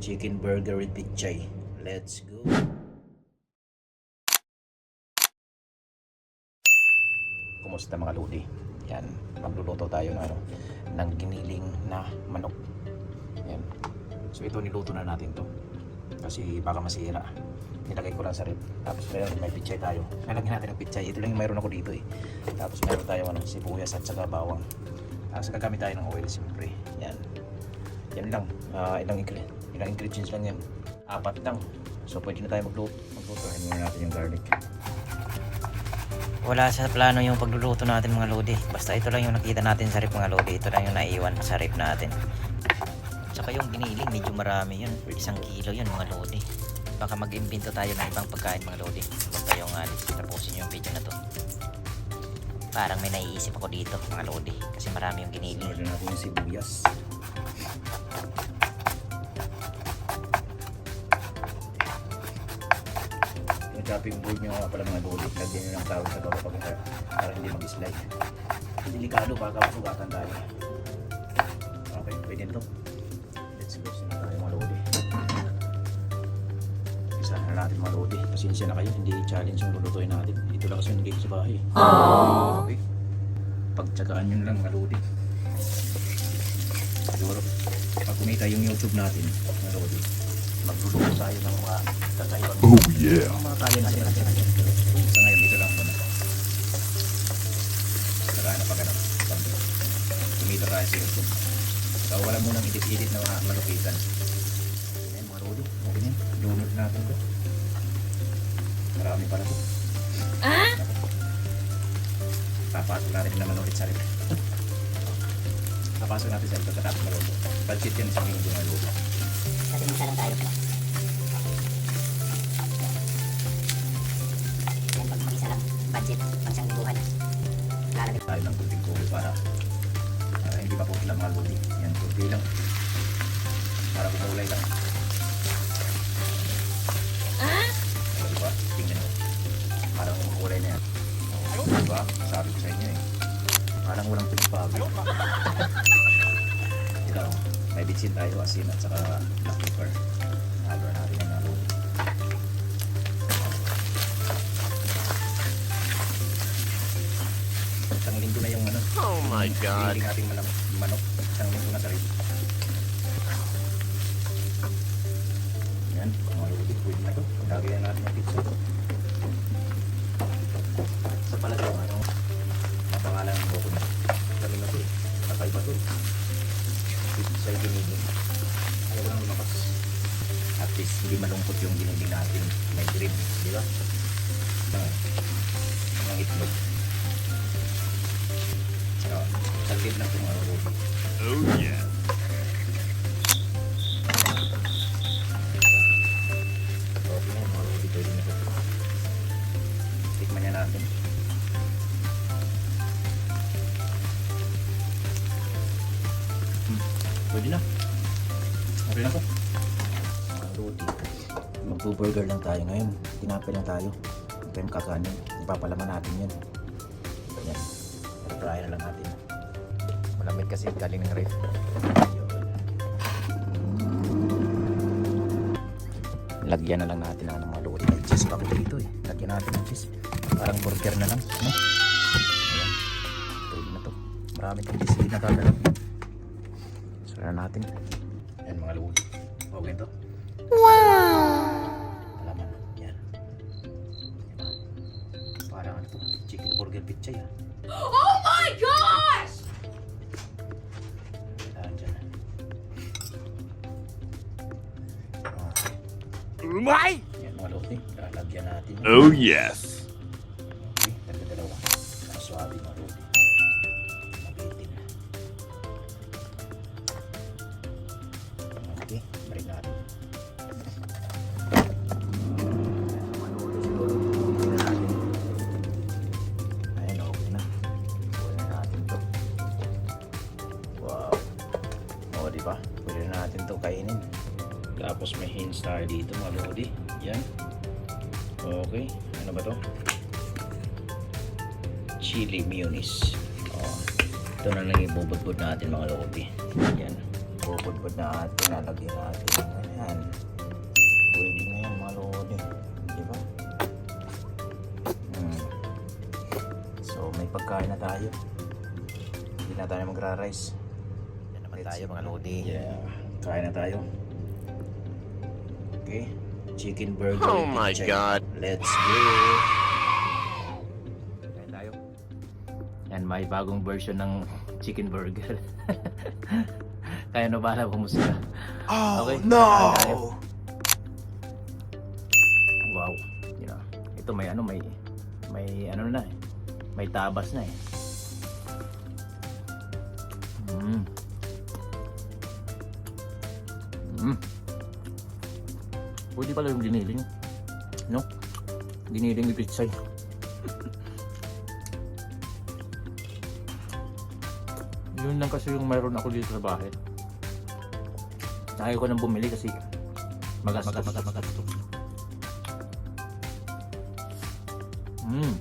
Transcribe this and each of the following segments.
chicken burger with pichay. Let's go. Kumusta mga lodi? Yan, magluluto tayo ng ano, ng giniling na manok. Yan. So ito niluto na natin to. Kasi baka masira. Nilagay ko lang sa rib. Tapos meron may pichay tayo. Nalagyan natin ng pichay. Ito lang yung mayroon ako dito eh. Tapos meron tayo ano, sibuyas at saka bawang. Tapos gagamit tayo ng oil siyempre. Yan. Yan lang. Ah, ilang, ingre- ilang ingredients lang yan. Apat lang. So pwede na tayo magluto. Magluto. Muna natin yung garlic. Wala sa plano yung pagluluto natin mga lodi. Basta ito lang yung nakita natin sa rip mga lodi. Ito lang yung naiwan sa rip natin. Tsaka yung giniling, medyo marami yun. Isang kilo yun mga lodi. Baka mag-imbento tayo ng ibang pagkain mga lodi. Huwag kayong alis. Tapusin yung video na to. Parang may naiisip ako dito mga lodi. Kasi marami yung giniling. Order natin yung sibuyas. Yung chopping board nyo nga pala mga lodi. Lagyan nyo ng tawag sa baba pag para hindi mag-slide. Delikado baka masugatan tayo. Okay, pwede na to. Let's go. Sina tayo mga lodi. Isa na natin mga lodi. Pasensya na kayo. Hindi challenge yung lulutuin natin. Ito lang kasi yung nagiging sa bahay. Okay. Pagtsagaan yun lang mga lodi. Siguro, pag kumita yung YouTube natin, mga lodi, magluluto tayo ng mga kakaibang Oh yeah. mga kaya natin natin natin. Sa ngayon, ito lang. Saka na pag ano, pag kumita tayo sa YouTube. So, wala munang edit-edit na mga malupitan. Ayan, mga lodi, okay yan. Lunod natin to. Marami pala to. Ah? Papasok natin naman ulit sa rin. Papasok natin sa rin pagkatapos maluto. Budget yan sa linggo na Kasi magsalang tayo. Yan pag mag-isa lang. Budget. Pang isang libuhan. Lalagay. tayo ng tubig tubig para para hindi pa po lang mga lodi. Yan, tubig lang. Para kumulay lang. Ah? Diba? Tingnan mo. Parang kumulay na yan. Diba? Sabi ko sa inyo eh. Parang walang pinagbago. Ito, may bitsin tayo, asin at saka black pepper. Halo natin ang lodi. Isang linggo na yung ano. Oh my god. Hiling ating manok, manok. Isang linggo na sa rin. Yan, mga lodi, pwede na ito. Lagyan natin yung pizza. Hindi malungkot yung ginigin natin. May green, di ba? Mga, mga itlog. So, saglit lang itong lodi. Oh yeah. Okay na, pwede na ito. Tikman niya natin. Hmm, Pwede na. Okay na to. Lodi, magbo-burger lang tayo ngayon. Tinapay lang tayo. Ito yung kakanin. Ipapalaman natin yan. Yan. Try na lang natin. Malamig kasi galing ng ref. lagyan na lang natin ng mga lodi. May cheese pa ako dito eh. Lagyan natin ng cheese. Parang burger na lang. No? Ayan. Pwede na to. Marami kang cheese. Hindi nagagalaw. Sara natin. Ayan mga lodi. Okay to. Wow! Alaman. Yan. Diba? Parang ano to. Chicken burger pizza yan. Oh my gosh! Kailangan dyan. Okay. Umay! Yan mga lodi. Lalagyan natin. yan. Oh yes. natin to kainin. Tapos may hinge tayo dito mga lodi. Yan. Okay. Ano ba to? Chili mayonnaise. Oh, ito na lang ibubudbud natin mga lodi. Yan. Bubudbud natin nalagyan natin. Yan pwede na yan mga lodi. Di ba? Hmm. so may pagkain na tayo. Hindi na tayo magra-rice. Yan naman tayo mga lodi. Yeah kain na tayo. Okay, chicken burger. Oh my pizza. God. Let's go! Kain tayo. Yan, may bagong version ng chicken burger. Kaya na ba alam kumusta? Oh Okay. no! Wow. You know, ito may ano, may may ano na eh. May tabas na eh. Mm. Pala yung giniling. No? Giniling ni pizza. Yun lang kasi yung mayroon ako dito sa bahay. Ayaw ko nang bumili kasi magastos. Magastos. Magastos. Mm.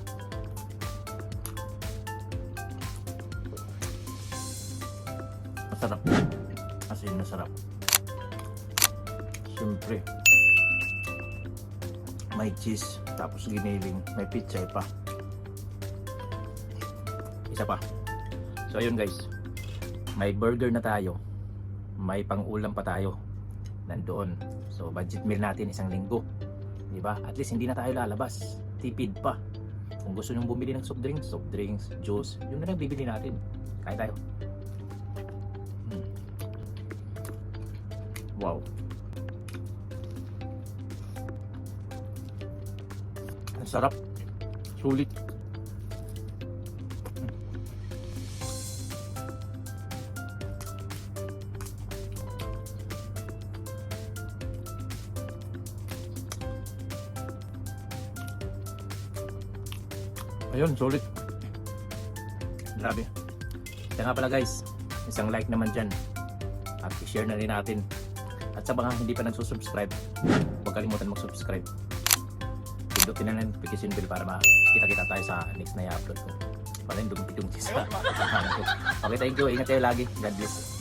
Masarap. As in, masarap. Siyempre. May cheese, tapos giniling, may pizza pa. Isa pa. So ayun guys, may burger na tayo. May pang-ulam pa tayo. Nandoon. So budget meal natin isang linggo. 'Di ba? At least hindi na tayo lalabas. Tipid pa. Kung gusto nyo bumili ng soft drinks, soft drinks, juice, yun na lang bibili natin. Kain tayo. Sarap. Sulit. Ayun, sulit. Grabe. Kaya nga pala guys, isang like naman dyan. At i-share na rin natin. At sa mga hindi pa nagsusubscribe, huwag kalimutan mag-subscribe. Pindutin na ng notification bell para makita-kita tayo sa next na i-upload ko. Wala yung dumpi-dumpi sa Okay, thank you. Ingat kayo lagi. God bless.